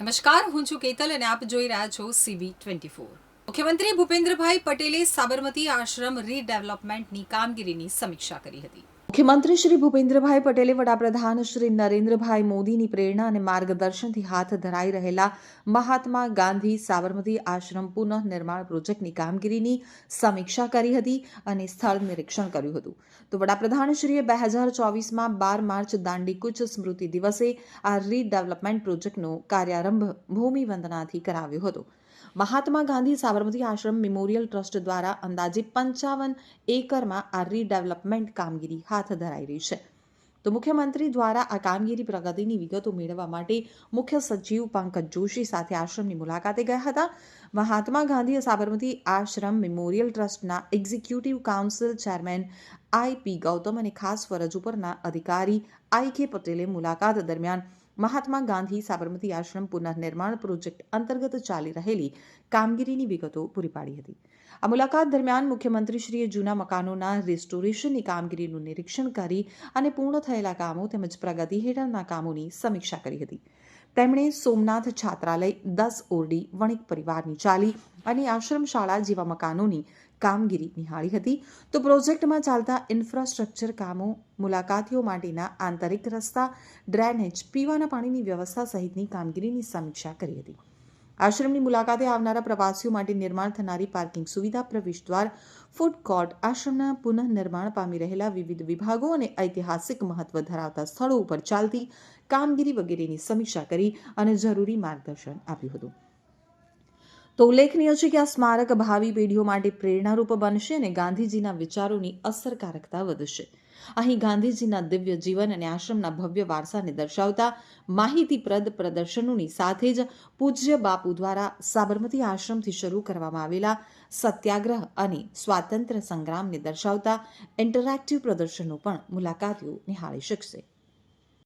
નમસ્કાર, હું છું કેતલ અને આપ જોઈ રહ્યા છો સીબી ટ્વેન્ટી ફોર મુખ્યમંત્રી ભૂપેન્દ્રભાઈ પટેલે સાબરમતી આશ્રમ રીડેવલપમેન્ટની કામગીરીની સમીક્ષા કરી હતી. મુખ્યમંત્રી શ્રી ભૂપેન્દ્રભાઈ પટેલે વડાપ્રધાન શ્રી નરેન્દ્રભાઈ મોદીની પ્રેરણા અને માર્ગદર્શનથી હાથ ધરાઈ રહેલા મહાત્મા ગાંધી સાબરમતી આશ્રમ પુનઃનિર્માણ પ્રોજેક્ટની કામગીરીની સમીક્ષા કરી હતી અને સ્થળ નિરીક્ષણ કર્યું હતું. તો વડાપ્રધાનશ્રીએ બે હજાર ચોવીસમાં બાર માર્ચ દાંડીકૂચ સ્મૃતિ દિવસે આ રીડેવલપમેન્ટ પ્રોજેક્ટનો કાર્યારંભ ભૂમિ વંદનાથી કરાવ્યો હતો. મહાત્મા ગાંધી સાબરમતી આશ્રમ મેમોરિયલ ટ્રસ્ટ દ્વારા અંદાજે પંચાવન એકરમાં આ રીડેવલપમેન્ટ કામગીરી હાથ ધરાઈ રહી છે. તો મુખ્યમંત્રી દ્વારા આ કામગીરી પ્રગતિની વિગતો મેળવવા માટે મુખ્ય સચિવ પંકજ જોશી સાથે આશ્રમની મુલાકાતે ગયા હતા. મહાત્મા ગાંધી સાબરમતી આશ્રમ મેમોરિયલ ટ્રસ્ટના executive council chairman I P Gautam અને ખાસ ફરજ ઉપરના અધિકારી આઈ કે પટેલે મુલાકાત દરમિયાન મહાત્મા ગાંધી સાબરમતી આશ્રમ પુનઃનિર્માણ પ્રોજેક્ટ અંતર્ગત ચાલી રહેલી કામગીરીની વિગતો પૂરી પાડી હતી. આ મુલાકાત દરમિયાન મુખ્યમંત્રીશ્રીએ જૂના મકાનોના રિસ્ટોરેશનની કામગીરીનું નિરીક્ષણ કરી અને પૂર્ણ થયેલા કામો તેમજ પ્રગતિ હેઠળના કામોની સમીક્ષા કરી હતી. તેમણે સોમનાથ છાત્રાલય દસ ઓરડી વણિક પરિવારની ચાલી અને આશ્રમ શાળા જેવા મકાનોની કામગીરી નિહાળી હતી. તો પ્રોજેક્ટમાં ચાલતા ઇન્ફ્રાસ્ટ્રક્ચર કામો, મુલાકાતીઓ માટેના આંતરિક રસ્તા, ડ્રેનેજ, પીવાના પાણીની વ્યવસ્થા સહિતની કામગીરીની સમીક્ષા કરી હતી. આશ્રમની મુલાકાતે આવનારા પ્રવાસીઓ માટે નિર્માણ થનારી પાર્કિંગ સુવિધા પ્રવેશદ્વાર ફૂડ કોર્ટ, આશ્રમના પુનઃનિર્માણ પામી રહેલા વિવિધ વિભાગો અને ઐતિહાસિક મહત્વ ધરાવતા સ્થળો ઉપર ચાલતી કામગીરી વગેરેની સમીક્ષા કરી અને જરૂરી માર્ગદર્શન આપ્યું હતું. તો ઉલ્લેખનીય છે કે આ સ્મારક ભાવિ પેઢીઓ માટે પ્રેરણારૂપ બનશે અને ગાંધીજીના વિચારોની અસરકારકતા વધશે. અહીં ગાંધીજીના દિવ્ય જીવન અને આશ્રમના ભવ્ય વારસાને દર્શાવતા માહિતીપ્રદ પ્રદર્શનોની સાથે જ પૂજ્ય બાપુ દ્વારા સાબરમતી આશ્રમથી શરૂ કરવામાં આવેલા સત્યાગ્રહ અને સ્વાતંત્ર્ય સંગ્રામને દર્શાવતા ઇન્ટરેક્ટિવ પ્રદર્શનો પણ મુલાકાતીઓ નિહાળી શકશે.